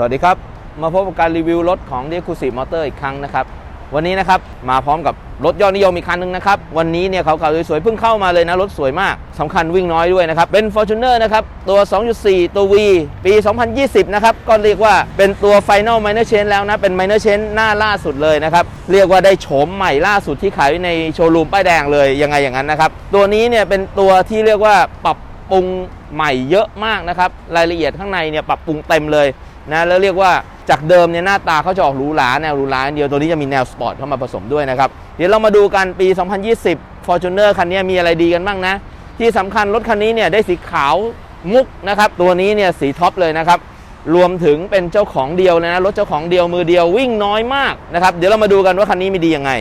สวัสดีครับ มาพบกับการรีวิวรถของ d e c u s i v e Motor อีกครั้งนะครับ วันนี้นะครับมาพร้อมกับรถยอดนิยมอีกคันหนึงนะครับ วันนี้เนี่ยเขาวๆสวยๆเพิ่งเข้ามาเลยนะ รถสวยมากสำคัญวิ่งน้อยด้วยนะครับ เป็น Fortuner นะครับ ตัว 2.4 ตัว V ปี 2020 นะครับ ก็เรียกว่าเป็นตัว Final Minor Change แล้วนะ เป็น Minor Change หน้าล่าสุดเลยนะครับ เรียกว่าได้โฉมใหม่ล่าสุดที่ขายในโชว์รูมป้ายแดงเลยยังไงอย่างนั้นนะครับตัวนี้เนี่ยเป็นตัวที่เรียกว่าปรับปรุงใหม่เยอะมากนะครับรายละเอียดข้างในเนี่ยปรับปรุงเต็มเลย นะแล้วเรียกว่าจากเดิมเนี่ยหน้าตาเขาจะออกหรูหราแนวหรูหรานเดียวตัวนี้จะมีแนวสปอร์ตเข้ามาผสมด้วยนะครับเดี๋ยวเรามาดูกันปี 2020 Fortuner คันนี้มีอะไรดีกันบ้างนะ ที่สำคัญรถคันนี้เนี่ยได้สีขาวมุกนะครับตัวนี้เนี่ยสีท็อปเลยนะครับรวมถึงเป็นเจ้าของเดียวเลยนะรถเจ้าของเดียวมือเดียววิ่งน้อยมากนะครับเดี๋ยวเรามาดูกันว่าคันนี้มีดียังไง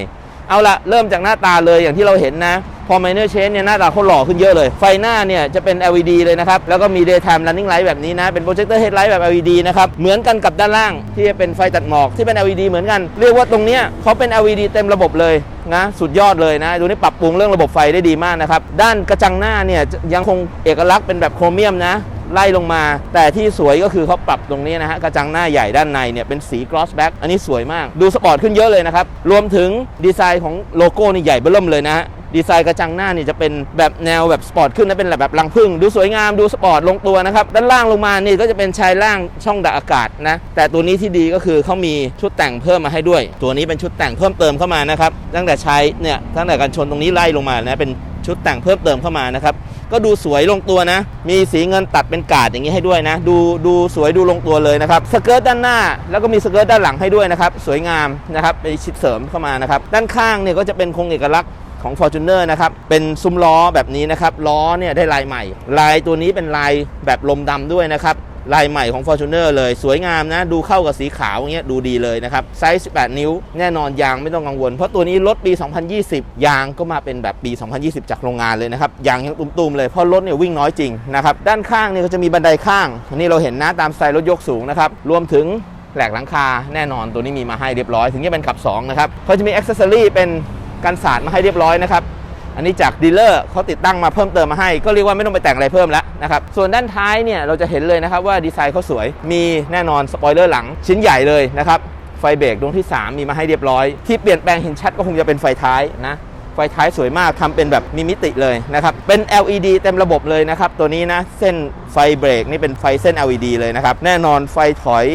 เอาละเริ่มจากหน้าตาเลยอย่างที่เราเห็นนะ พอ Minor Change เนี่ยหน้าตาเขาหล่อขึ้นเยอะเลย ไฟหน้าเนี่ยจะเป็น LED เลยนะครับ แล้วก็มี Daytime Running Light แบบนี้นะ เป็น Projector Headlight แบบ LED นะครับ เหมือนกันกับด้านล่างที่จะเป็นไฟตัดหมอกที่เป็น LED เหมือนกัน เรียกว่าตรงเนี้ยเขาเป็น LED เต็มระบบเลยนะสุดยอดเลยนะดูนี่ปรับปรุงเรื่องระบบไฟได้ดีมากนะครับด้านกระจังหน้าเนี่ยยังคงเอกลักษณ์เป็นแบบโครเมียมนะ ไล่ลงมา แต่ที่สวยก็คือเขาปรับตรงนี้นะฮะกระจังหน้าใหญ่ด้านในเนี่ยเป็นสี gloss black อันนี้สวยมากดูสปอร์ตขึ้นเยอะเลยนะครับ รวมถึงดีไซน์ของโลโก้นี่ใหญ่เบิ่มเลยนะฮะดีไซน์กระจังหน้านี่จะเป็นแบบแนวแบบสปอร์ตขึ้นนะเป็นแบบรังผึ้งดูสวยงามดูสปอร์ตลงตัวนะครับ ด้านล่างลงมานี่ก็จะเป็นชายล่างช่องดักอากาศนะ แต่ตัวนี้ที่ดีก็คือเขามีชุดแต่งเพิ่มมาให้ด้วย ตัวนี้เป็นชุดแต่งเพิ่มเติมเข้ามานะครับตั้งแต่ใช้เนี่ยตั้งแต่การชนตรงนี้ไล่ลงมานะเป็นชุดแต่งเพิ่มเติมเข้ามานะครับ ก็ดูสวยลงตัวนะ มีสีเงินตัดเป็นกาดอย่างนี้ให้ด้วยนะ ดูดูสวยดูลงตัวเลยนะครับสเกิร์ตด้านหน้า แล้วก็มีสเกิร์ตด้านหลังให้ด้วยนะครับสวยงามนะครับไปชิดเสริมเข้ามานะครับด้านข้างเนี่ยก็จะเป็นคงเอกลักษณ์ของ Fortuner นะครับ เป็นซุ้มล้อแบบนี้นะครับ ล้อเนี่ยได้ลายใหม่ ลายตัวนี้เป็นลายแบบลมดำด้วยนะครับ ลายใหม่ของ Fortuner เลยสวยงามนะ ดูเข้ากับสีขาวอย่างเงี้ยดูดีเลยนะครับ ไซส์ 18 นิ้ว แน่นอนยางไม่ต้องกังวล เพราะตัวนี้รถปี 2020 ยางก็มาเป็นแบบปี 2020 จากโรงงานเลยนะครับ ยางยังตุ้มๆเลยเพราะรถเนี่ยวิ่งน้อยจริงนะครับ ด้านข้างเนี่ยก็จะมีบันไดข้างนนี้เราเห็นนะตามสไตล์รถยกสูงนะครับรวมถึงแหลกหลังคาแน่นอนตัวนี้มีมาให้เรียบร้อย ถึงจะเป็นขับ2นะครับเขาจะมีอ็อกเซอรี่เป็นกันสาดมาให้เรียบร้อยนะครับ อันนี้จากดีลเลอร์เขาติดตั้งมาเพิ่มเติมมาให้ ก็เรียกว่าไม่ต้องไปแต่งอะไรเพิ่มแล้วนะครับ ส่วนด้านท้ายเนี่ยเราจะเห็นเลยนะครับว่าดีไซน์เขาสวย มีแน่นอนสปอยเลอร์หลังชิ้นใหญ่เลยนะครับ ไฟเบรกดวงที่ 3 มีมาให้เรียบร้อย ที่เปลี่ยนแปลงเห็นชัดก็คงจะเป็นไฟท้ายนะไฟท้ายสวยมากทำเป็นแบบมีมิติเลยนะครับ เป็น LED เต็มระบบเลยนะครับ ตัวนี้นะ เส้นไฟเบรกนี่เป็นไฟเส้น LED เลยนะครับ แน่นอนไฟถอย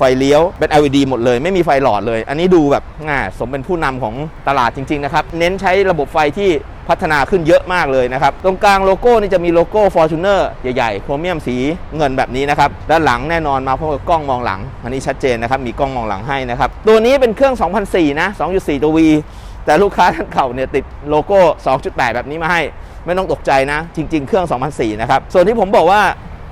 ไฟเลี้ยว เป็น LED หมดเลย ไม่มีไฟหลอดเลย อันนี้ดูแบบง่าสมเป็นผู้นำของตลาดจริง ๆ นะครับ เน้นใช้ระบบไฟที่พัฒนาขึ้นเยอะมากเลยนะครับ ตรงกลางโลโก้นี่จะมีโลโก้ Fortuner ใหญ่ๆ โครเมียมสีเงินแบบนี้นะครับ ด้านหลังแน่นอนมาพร้อมกับกล้องมองหลัง อันนี้ชัดเจนนะครับ มีกล้องมองหลังให้นะครับ ตัวนี้เป็นเครื่อง 2004 นะ 2.4 ตัว V แต่ลูกค้าท่านเก่าเนี่ยติดโลโก้ 2.8 แบบนี้มาให้ ไม่ต้องตกใจนะ จริง ๆ เครื่อง 2004 นะครับ ส่วนที่ผมบอกว่า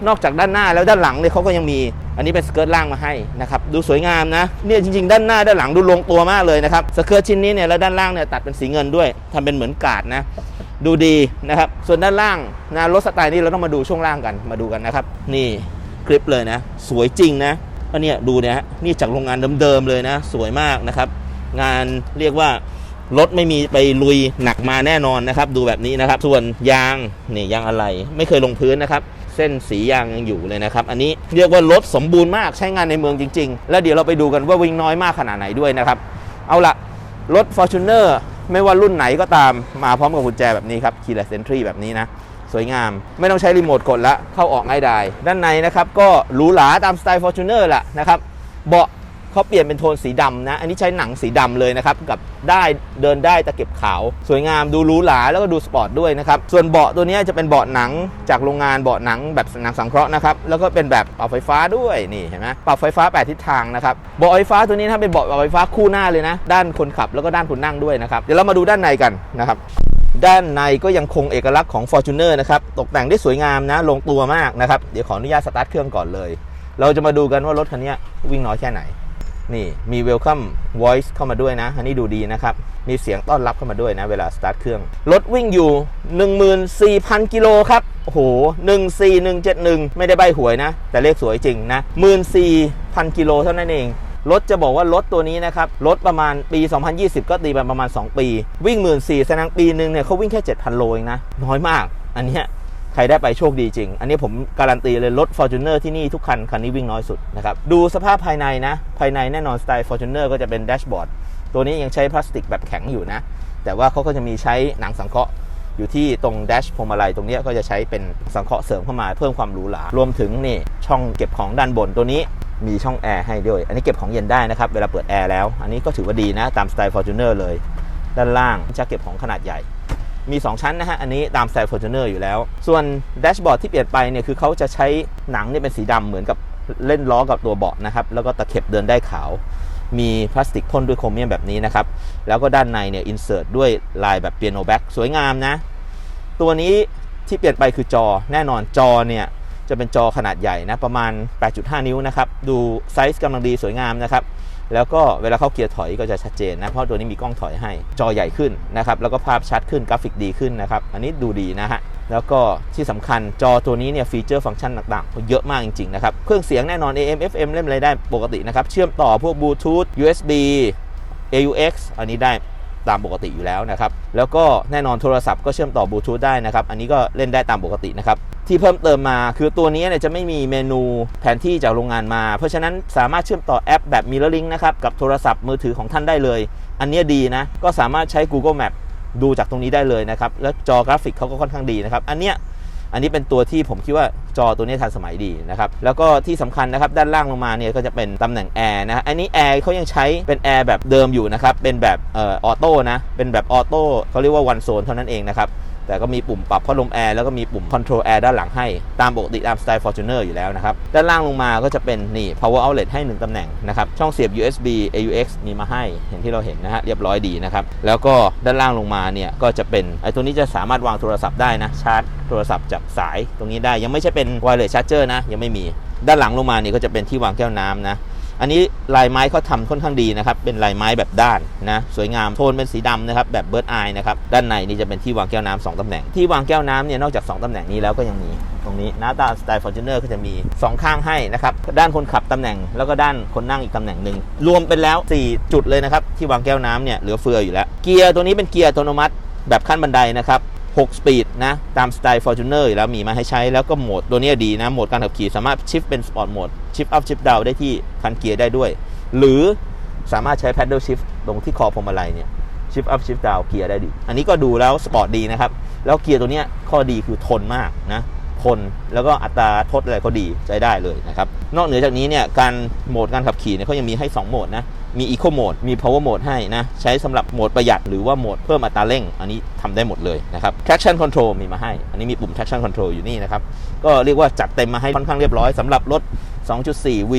นอกจากด้านหน้าแล้วด้านหลังเนี่ยเขาก็ยังมีอันนี้เป็นสเกิร์ตล่างมาให้นะครับดูสวยงามนะเนี่ยจริงๆ ด้านหน้าด้านหลังดูลงตัวมากเลยนะครับสเกิร์ตชิ้นนี้เนี่ยแล้วด้านล่างเนี่ยตัดเป็นสีเงินด้วยทำเป็นเหมือนกาดนะดูดีนะครับส่วนด้านล่างนะรถสไตล์นี้เราต้องมาดูช่วงล่างกันมาดูกันนะครับนี่คลิปเลยนะสวยจริงนะอันเนี้ยดูเนี่ยฮะนี่จากโรงงานเดิมๆเลยนะ สวยมากนะครับ งานเรียกว่ารถไม่มีไปลุยหนักมาแน่นอนนะครับ ดูแบบนี้นะครับ ส่วนยางนี่ยางอะไรไม่เคยลงพื้นนะครับ เส้นสียางยังอยู่เลยนะครับ อันนี้เรียกว่ารถสมบูรณ์มากใช้งานในเมืองจริง ๆ แล้วเดี๋ยวเราไปดูกันว่าวิ่งน้อยมากขนาดไหนด้วยนะครับ เอาละรถ Fortuner ไม่ว่ารุ่นไหนก็ตามมาพร้อมกับกุญแจแบบนี้ครับ keyless entry แบบนี้นะ สวยงาม ไม่ต้องใช้รีโมทกดละเข้าออกง่ายดายด้านในนะครับ ก็หรูหราตามสไตล์ Fortuner แหละนะครับเบาะ เขาเปลี่ยนเป็นโทนสีดำนะ อันนี้ใช้หนังสีดำเลยนะครับ กับได้เดินได้ตะเก็บขาว สวยงามดูหรูหราแล้วก็ดูสปอร์ตด้วยนะครับ ส่วนเบาะตัวนี้จะเป็นเบาะหนังจากโรงงานเบาะหนังแบบหนังสังเคราะห์นะครับ แล้วก็เป็นแบบปรับไฟฟ้าด้วยนี่เห็นไหมปรับไฟฟ้าแปดทิศทางนะครับ เบาะไฟฟ้าตัวนี้นะเป็นเบาะปรับไฟฟ้าคู่หน้าเลยนะ ด้านคนขับแล้วก็ด้านคนนั่งด้วยนะครับ เดี๋ยวเรามาดูด้านในกันนะครับด้านในก็ยังคงเอกลักษณ์ของ Fortuner นะครับ ตกแต่งได้สวยงามนะ ลงตัวมากนะครับ เดี๋ยวขออนุญาตสตาร์ทเครื่องก่อนเลย เราจะมาดูกันว่ารถคันนี้วิ่งน้อยแค่ไหน นี่มี Welcome Voice เข้ามาด้วยนะ อันนี้ดูดีนะครับ มีเสียงต้อนรับเข้ามาด้วยนะ เวลาสตาร์ทเครื่อง รถวิ่งอยู่ 14,000 กิโลครับ โอ้โห 14171 ไม่ได้ใบหวยนะ แต่เลขสวยจริงนะ 14,000 กิโลเท่านั้นเอง รถจะบอกว่ารถตัวนี้นะครับ รถประมาณปี 2020 ก็ตีไปประมาณ 2 ปี วิ่ง 1 4 0 0แสดงปีหนึ่งเนี่ยเขาวิ่งแค่ 7,000 โลเองนะ น้อยมาก อันเนี้ย ครได้ไปโชคดีจริง อันนี้ผมการันตีเลยรถ Fortuner ที่นี่ทุกคัน คันนี้วิ่งน้อยสุดนะครับ ดูสภาพภายในนะ ภายในแน่นอนสไตล์ Fortuner ก็จะเป็นแดชบอร์ด ตัวนี้ยังใช้พลาสติกแบบแข็งอยู่นะ แต่ว่าเขาก็จะมีใช้หนังสังเคราะห์อยู่ที่ตรงแดชพวงมาลัยตรงเนี้ยก็จะใช้เป็นสังเคราะห์เสริมเข้ามาเพิ่มความหรูหรารวมถึงนี่ช่องเก็บของด้านบนตัวนี้มีช่องแอร์ให้ด้วย อันนี้เก็บของเย็นได้นะครับเวลาเปิดแอร์แล้ว อันนี้ก็ถือว่าดีนะตามสไตล์ Fortuner เลย ด้านล่างจะเก็บของขนาดใหญ่ มี 2 ชั้นนะฮะ อันนี้ตามสไตล์ Fortuner อยู่แล้ว ส่วนแดชบอร์ดที่เปลี่ยนไปเนี่ยคือเขาจะใช้หนังเนี่ยเป็นสีดำเหมือนกับเล่นล้อกับตัวเบาะนะครับ แล้วก็ตะเข็บเดินได้ขาว มีพลาสติกพ่นด้วยโครเมียมแบบนี้นะครับ แล้วก็ด้านในเนี่ยอินเสิร์ตด้วยลายแบบเปียโนแบ็กสวยงามนะ ตัวนี้ที่เปลี่ยนไปคือจอ แน่นอนจอเนี่ยจะเป็นจอขนาดใหญ่นะประมาณ 8.5 นิ้วนะครับ ดูไซส์กำลังดีสวยงามนะครับ แล้วก็เวลาเข้าเกียร์ถอยก็จะชัดเจนนะเพราะตัวนี้มีกล้องถอยให้จอใหญ่ขึ้นนะครับแล้วก็ภาพชัดขึ้นกราฟิกดีขึ้นนะครับอันนี้ดูดีนะฮะแล้วก็ที่สำคัญจอตัวนี้เนี่ยฟีเจอร์ฟังก์ชันต่างๆเยอะมากจริงๆนะครับเครื่องเสียงแน่นอน AM FM เล่นอะไรได้ปกตินะครับเชื่อมต่อพวกบลูทูธ USB AUX อันนี้ได้ ตามปกติอยู่แล้วนะครับ แล้วก็แน่นอนโทรศัพท์ก็เชื่อมต่อบลูทูธได้นะครับ อันนี้ก็เล่นได้ตามปกตินะครับ ที่เพิ่มเติมมาคือตัวนี้เนี่ยจะไม่มีเมนูแผนที่จากโรงงานมา เพราะฉะนั้นสามารถเชื่อมต่อแอปแบบ Mirror Link นะครับ กับโทรศัพท์มือถือของท่านได้เลย อันเนี้ยดีนะ ก็สามารถใช้ Google Map ดูจากตรงนี้ได้เลยนะครับ แล้วจอกราฟิกเขาก็ค่อนข้างดีนะครับ อันเนี้ย อันนี้เป็นตัวที่ผมคิดว่าจอตัวนี้ทันสมัยดีนะครับแล้วก็ที่สำคัญนะครับด้านล่างลงมาเนี่ยก็จะเป็นตำแหน่งแอร์นะอันนี้แอร์เขายังใช้เป็นแอร์แบบเดิมอยู่นะครับเป็นแบบออโต้นะเป็นแบบออโต้เขาเรียกว่าวันโซนเท่านั้นเองนะครับ แต่ก็มีปุ่มปรับพัดลมแอร์แล้วก็มีปุ่ม Control Air ด้านหลังให้ ตามปกติตามสไตล์ Fortuner อยู่แล้วนะครับ ด้านล่างลงมาก็จะเป็นนี่ power outlet ให้ 1ตำแหน่งนะครับ ช่องเสียบ USB AUX มีมาให้เห็นที่เราเห็นนะฮะเรียบร้อยดีนะครับ แล้วก็ด้านล่างลงมาเนี่ยก็จะเป็นไอ้ตัวนี้จะสามารถวางโทรศัพท์ได้นะชาร์จโทรศัพท์จากสายตรงนี้ได้ยังไม่ใช่เป็น wireless charger นะยังไม่มี ด้านหลังลงมาเนี่ยก็จะเป็นที่วางแก้วน้ำนะ อันนี้ลายไม้เขาทำค่อนข้างดีนะครับ เป็นลายไม้แบบด้านนะสวยงามโทนเป็นสีดำนะครับแบบเบิร์ดไอนะครับด้านในนี่จะเป็นที่วางแก้วน้ำสองตำแหน่งที่วางแก้วน้ำเนี่ยนอกจาก 2ตำแหน่งนี้แล้วก็ยังมีตรงนี้หน้าตาสไตล์ฟอร์จูเนอร์ก็จะมี 2 ข้างให้นะครับด้านคนขับตำแหน่ง แล้วก็ด้านคนนั่งอีกตำแหน่งหนึ่งรวมเป็นแล้ว 4 จุดเลยนะครับที่วางแก้วน้ำเนี่ยเหลือเฟืออยู่แล้วเกียร์ตัวนี้เป็นเกียร์อัตโนมัติแบบขั้นบันไดนะครับ 6สปีดนะ ตามสไตล์ Fortuner อยู่แล้วมีมาให้ใช้แล้วก็โหมดตัวนี้ดีนะ โหมดการขับขี่สามารถชิฟเป็นสปอร์ตโหมดชิฟอัพชิฟดาวได้ที่คันเกียร์ได้ด้วย หรือสามารถใช้ paddle shift ตรงที่คอพวงมาลัยเนี่ย shift up shift down เกียร์ได้ดี อันนี้ก็ดูแล้วสปอร์ตดีนะครับ แล้วเกียร์ตัวนี้ข้อดีคือทนมากนะทนแล้วก็อัตราทดอะไรเขาดีใช้ได้เลยนะครับ นอกเหนือจากนี้เนี่ยการโหมดการขับขี่เนี่ยเขายังมีให้ 2 โหมดนะ มี Eco Mode มี Power Mode ให้นะ ใช้สำหรับโหมดประหยัดหรือว่าโหมดเพิ่มอัตราเร่ง อันนี้ทำได้หมดเลยนะครับ Traction Control มีมาให้ อันนี้มีปุ่ม Traction Control อยู่นี่นะครับ ก็เรียกว่าจัดเต็มมาให้ค่อนข้างเรียบร้อยสำหรับรถ 2.4 V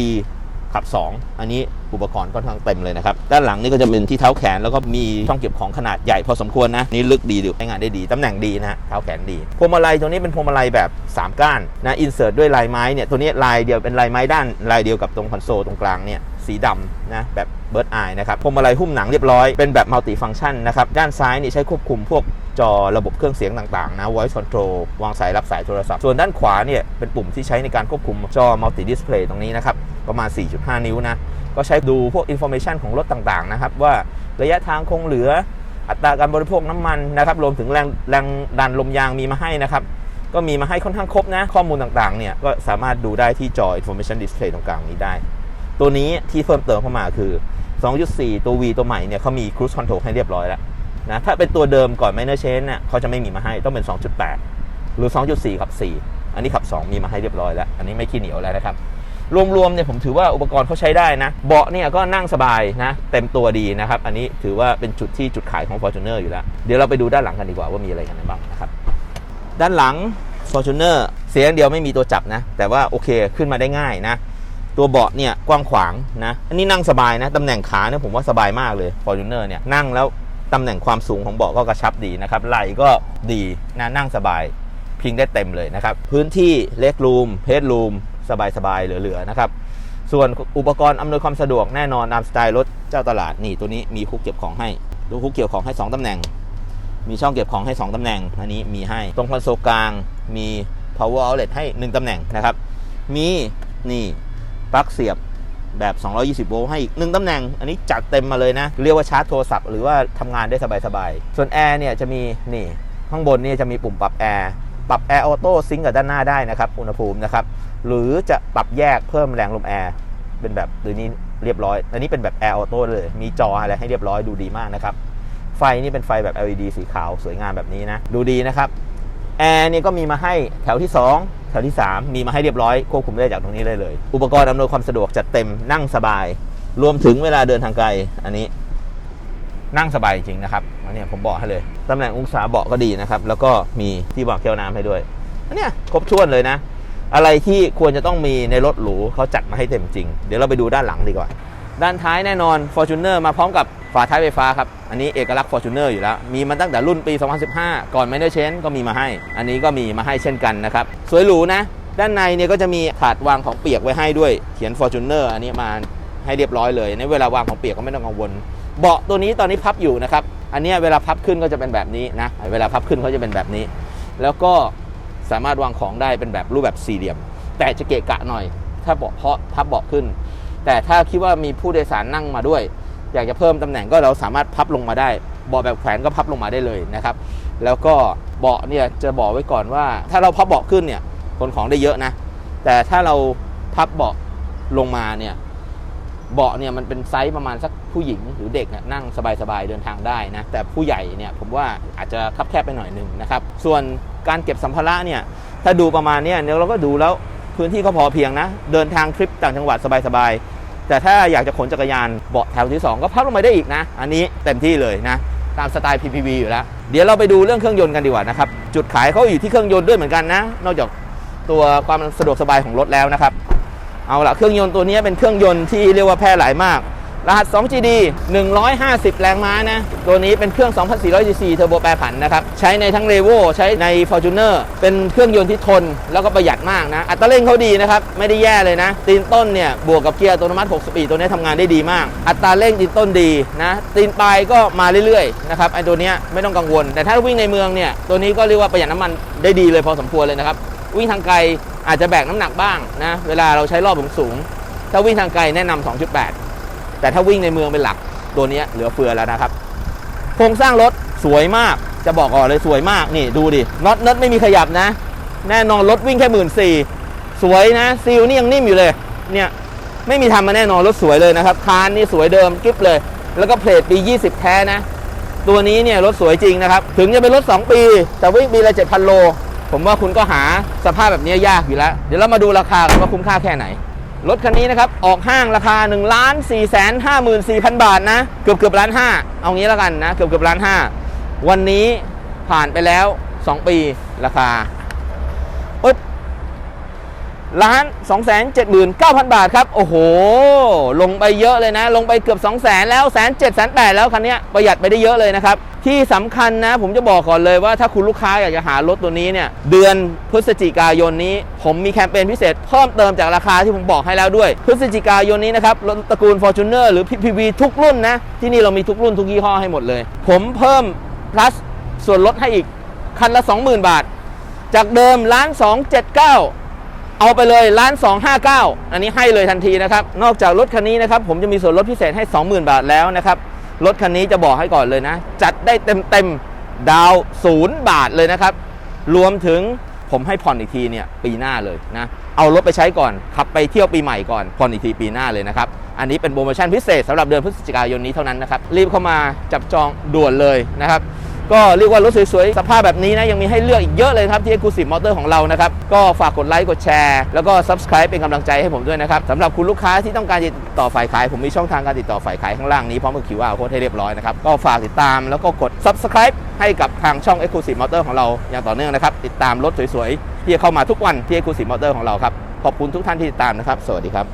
ขับ 2 อันนี้ อุปกรณ์ค่อนข้งเต็มเลยนะครับ ด้านหลังนี่ก็จะเป็นที่เท้าแขนแล้วก็มีช่องเก็บของขนาดใหญ่พอสมควรนะ นี่ลึกดีดูใช้งานได้ดี ตำแหน่งดีนะเท้าแขนดี พวงมาลัยตัวนี้เป็นพวงมาลัยแบบ 3 ก้านนะอินเสิร์ตด้วยลายไม้เนี่ยตัวนี้ลายเดียวเป็นลายไม้ด้านลายเดียวกับตรงคอนโซลตรงกลางเนี่ยสีดำนะแบบเบิร์ดอายนะครับพวงมาลัยหุ้มหนังเรียบร้อยเป็นแบบมัลติฟัง c t ชันนะครับด้านซ้ายนี่ใช้ควบคุมพวก จอระบบเครื่องเสียงต่างๆนะ voice control วางสายรับสายโทรศัพท์ ส่วนด้านขวาเนี่ยเป็นปุ่มที่ใช้ในการควบคุมจอ multi display ตรงนี้นะครับ ประมาณ 4.5 นิ้วนะ ก็ใช้ดูพวก information ของรถต่างๆนะครับ ว่าระยะทางคงเหลืออัตราการบริโภคน้ำมันนะครับรวมถึงแรงแรงดันลมยางมีมาให้นะครับ ก็มีมาให้ค่อนข้างครบนะ ข้อมูลต่างๆเนี่ยก็สามารถดูได้ที่จอ information display ตรงกลางนี้ได้ ตัวนี้ที่เพิ่มเติมเข้ามาคือ 2.4 ตัว V ตัวใหม่เนี่ยเขามี cruise control ให้เรียบร้อยแล้ว นะถ้าเป็นตัวเดิมก่อน minor change เนี่ยเขาจะไม่มีมาให้ต้องเป็น 2.8 หรือ 2.4ขับ 4 อันนี้ขับ 2 มีมาให้เรียบร้อยแล้ว อันนี้ไม่ขี้เหนียวแล้วนะครับ รวมๆเนี่ยผมถือว่าอุปกรณ์เขาใช้ได้นะ เบาะเนี่ยก็นั่งสบายนะ เต็มตัวดีนะครับ อันนี้ถือว่าเป็นจุดที่จุดขายของ Fortuner อยู่แล้ว เดี๋ยวเราไปดูด้านหลังกันดีกว่าว่ามีอะไรกันบ้างนะครับ ด้านหลัง Fortuner เสียงเดียวไม่มีตัวจับนะ แต่ว่าโอเคขึ้นมาได้ง่ายนะตัวเบาะเนี่ยกว้างขวางนะ อันนี้นั่งสบายนะ ตำแหน่งขาเนี่ยผมว่าสบายมากเลย Fortuner เนี่ยนั่งแล้ว ตำแหน่งความสูงของเบาะก็กระชับดีนะครับไหล่ก็ดีนะนั่งสบาย พิงได้เต็มเลยนะครับ พื้นที่เล็กรูมเพดรูมสบายๆเหลือๆนะครับส่วนอุปกรณ์อำนวยความสะดวกแน่นอนตามสไตล์รถเจ้าตลาดนี่ตัวนี้มีคุกเก็บของให้ตัวคุกเก็บของให้ 2ตำแหน่ง มีช่องเก็บของให้ 2ตำแหน่ง อันนี้มีให้ตรงคอนโซลกลางมี power outlet ให้ 1ตำแหน่งนะครับ มีนี่ปลั๊กเสียบ แบบ 220 โวลต์ให้อีก1ตำแหน่ง อันนี้จัดเต็มมาเลยนะ เรียกว่าชาร์จโทรศัพท์หรือว่าทำงานได้สบายๆ ส่วนแอร์เนี่ยจะมีนี่ข้างบนเนี่ยจะมีปุ่มปรับแอร์ปรับแอร์ออโต้ซิงกับด้านหน้าได้นะครับอุณหภูมินะครับหรือจะปรับแยกเพิ่มแรงลมแอร์เป็นแบบตัวนี้เรียบร้อย อันนี้เป็นแบบแอร์ออโต้เลย มีจออะไรให้เรียบร้อยดูดีมากนะครับไฟนี่เป็นไฟแบบ LED สีขาวสวยงามแบบนี้นะดูดีนะครับ แอร์เนี่ยก็มีมาให้แถวที่ 2 แถวที่ 3 มีมาให้เรียบร้อย ควบคุมได้จากตรงนี้ได้เลย อุปกรณ์อำนวยความสะดวกจัดเต็มนั่งสบาย รวมถึงเวลาเดินทางไกล อันนี้ นั่งสบายจริงนะครับอันนี้ผมบอกให้เลยตำแหน่งองศาเบาะก็ดีนะครับ แล้วก็มีที่บอกเกี่ยวน้ำให้ด้วยอันนี้ครบถ้วนเลยนะ อะไรที่ควรจะต้องมีในรถหรูเขาจัดมาให้เต็มจริง เดี๋ยวเราไปดูด้านหลังดีกว่า ด้านท้ายแน่นอน Fortuner มาพร้อมกับฝาท้ายไฟฟ้าครับ อันนี้เอกลักษณ์ Fortuner อยู่แล้ว มีมาตั้งแต่รุ่นปี 2015 ก่อน Minor Change ก็มีมาให้ อันนี้ก็มีมาให้เช่นกันนะครับ สวยหรูนะ ด้านในเนี่ยก็จะมีถาดวางของเปียกไว้ให้ด้วย เขียน Fortuner อันนี้มาให้เรียบร้อยเลย ในเวลาวางของเปียกก็ไม่ต้องกังวล เบาะตัวนี้ตอนนี้พับอยู่นะครับ อันนี้เวลาพับขึ้นก็จะเป็นแบบนี้นะ เวลาพับขึ้นเขาจะเป็นแบบนี้ แล้วก็สามารถวางของได้เป็นแบบรูปแบบสี่เหลี่ยม แต่จะเกะกะหน่อย ถ้าเบาะเพราะพับเบาะขึ้น แต่ถ้าคิดว่ามีผู้โดยสารนั่งมาด้วย อยากจะเพิ่มตำแหน่งก็เราสามารถพับลงมาได้เบาะแบบแขวนก็พับลงมาได้เลยนะครับ แล้วก็เบาะเนี่ยจะบอกไว้ก่อนว่า ถ้าเราพับเบาะขึ้นเนี่ยขนของได้เยอะนะ แต่ถ้าเราพับเบาะลงมาเนี่ยเบาะเนี่ยมันเป็นไซส์ประมาณสักผู้หญิงหรือเด็กน,นั่งสบายๆเดินทางได้นะ แต่ผู้ใหญ่เนี่ยผมว่าอาจจะคับแคบไปหน่อยหนึ่งนะครับ ส่วนการเก็บสัมภาระเนี่ยถ้าดูประมาณเนี้ยเนี่ยเราก็ดูแล้ว พื้นที่ก็พอเพียงนะ เดินทางทริปต่างจังหวัดสบายๆ แต่ถ้าอยากจะขนจักรยานเบาะแถวที่ 2 ก็พับลงมาได้อีกนะ อันนี้เต็มที่เลยนะ ตามสไตล์ PPV อยู่แล้ว เดี๋ยวเราไปดูเรื่องเครื่องยนต์กันดีกว่านะครับ จุดขายเขาอยู่ที่เครื่องยนต์ด้วยเหมือนกันนะ นอกจากตัวความสะดวกสบายของรถแล้วนะครับ เอาละเครื่องยนต์ตัวนี้เป็นเครื่องยนต์ที่เรียกว่าแพร่หลายมาก รหัส 2GD 150 แรงม้านะ ตัวนี้เป็นเครื่อง 2,400 cc เทอร์โบแปรผันนะครับ ใช้ในทั้ง r e v o ใช้ใน Fortuner เป็นเครื่องยนต์ที่ทน แล้วก็ประหยัดมากนะ อัตราเร่งเขาดีนะครับ ไม่ได้แย่เลยนะ ตีนต้นเนี่ย บวกกับเกียร์อัตโนมัติ6สปีดตัวนี้ทำงานได้ดีมาก อัตราเร่งตีนต้นดีนะ ตีนปลายก็มาเรื่อยๆนะครับไอ้ตัวนี้ไม่ต้องกังวล แต่ถ้าวิ่งในเมืองเนี่ย ตัวนี้ก็เรียกว่าประหยัดน้ำมันได้ดีเลยพอสมควรเลยนะครับ วิ่งทางไกลอาจจะแบกน้ำหนักบ้างนะ เวลาเราใช้รอบสูงถ้าวิ่งทางไกลแนะนำ2.8 แต่ถ้าวิ่งในเมืองเป็นหลักตัวนี้เหลือเฟือแล้วนะครับ โครงสร้างรถสวยมากจะบอกก่อนเลยสวยมากนี่ดูดิน็อตเน็ตไม่มีขยับนะ แน่นอนรถวิ่งแค่หมื่นสี่สวยนะซีลนี่ยังนิ่มอยู่เลย เนี่ยไม่มีทำมาแน่นอนรถสวยเลยนะครับคานนี่สวยเดิมกิ๊บเลย แล้วก็เพลทปี 20 แท้นะ ตัวนี้เนี่ยรถสวยจริงนะครับ ถึงจะเป็นรถ 2 ปี แต่วิ่งปีละ7,000โล ผมว่าคุณก็หาสภาพแบบนี้ยากอยู่แล้ว เดี๋ยวเรามาดูราคากันว่าคุ้มค่าแค่ไหน รถคันนี้นะครับ ออกห้างราคา1นึ่งล้านสี่แสนห้าหมื่นสี่พันบาทนะ เกือบเกือบล้านห้าเอางี้แล้วกันนะ เกือบเกือบล้านห้าวันนี้ผ่านไปแล้ว 2 ปีราคาปึ๊บ ล้าน2 7 9 0 0 0 บาทครับ โอ้โห ลงไปเยอะเลยนะ ลงไปเกือบ 2 0 0 0 0 0แล้วแสนเจ็ดแสนแปดแล้วคันนี้ประหยัดไปได้เยอะเลยนะครับ ที่สำคัญนะ ผมจะบอกก่อนเลยว่าถ้าคุณลูกค้าอยากจะหารถตัวนี้เนี่ย เดือนพฤศจิกายนนี้ ผมมีแคมเปญพิเศษเพิ่มเติมจากราคาที่ผมบอกให้แล้วด้วย พฤศจิกายนนี้นะครับ รถตระกูล Fortuner หรือ PPV ทุกรุ่นนะ ที่นี่เรามีทุกรุ่นทุกยี่ห้อให้หมดเลย ผมเพิ่ม plus ส่วนลดให้อีกคันละ 20,000 บาท จากเดิมล้าน279 เอาไปเลยล้าน259 อันนี้ให้เลยทันทีนะครับ นอกจากรถคันนี้นะครับ ผมจะมีส่วนลดพิเศษให้ 20,000 บาทแล้วนะครับ รถคันนี้จะบอกให้ก่อนเลยนะ จัดได้เต็มเต็มดาวศูนย์บาทเลยนะครับ รวมถึงผมให้ผ่อนอีกทีเนี่ยปีหน้าเลยนะ เอารถไปใช้ก่อน ขับไปเที่ยวปีใหม่ก่อน ผ่อนอีกทีปีหน้าเลยนะครับ อันนี้เป็นโปรโมชั่นพิเศษสำหรับเดือนพฤศจิกายนนี้เท่านั้นนะครับ รีบเข้ามาจับจองด่วนเลยนะครับ ก็เรียกว่ารถสวยๆ สภาพแบบนี้นะยังมีให้เลือกอีกเยอะเลยครับที่ Exclusive Motor ของเรานะครับ ก็ฝากกดไลค์กดแชร์ แล้วก็ Subscribe เป็นกำลังใจให้ผมด้วยนะครับสำหรับคุณลูกค้าที่ต้องการติดต่อฝ่ายขาย ผมมีช่องทางการติดต่อฝ่ายขายข้างล่างนี้พร้อมกับคิวอาร์โค้ดให้เรียบร้อยนะครับก็ฝากติดตามแล้วก็กด Subscribe ให้กับทางช่อง Exclusive Motor ของเราอย่างต่อเนื่องนะครับติดตามรถสวยๆที่จะเข้ามาทุกวันที่ Exclusive Motor ของเราครับขอบคุณทุกท่านที่ติดตามนะครับ สวัสดีครับ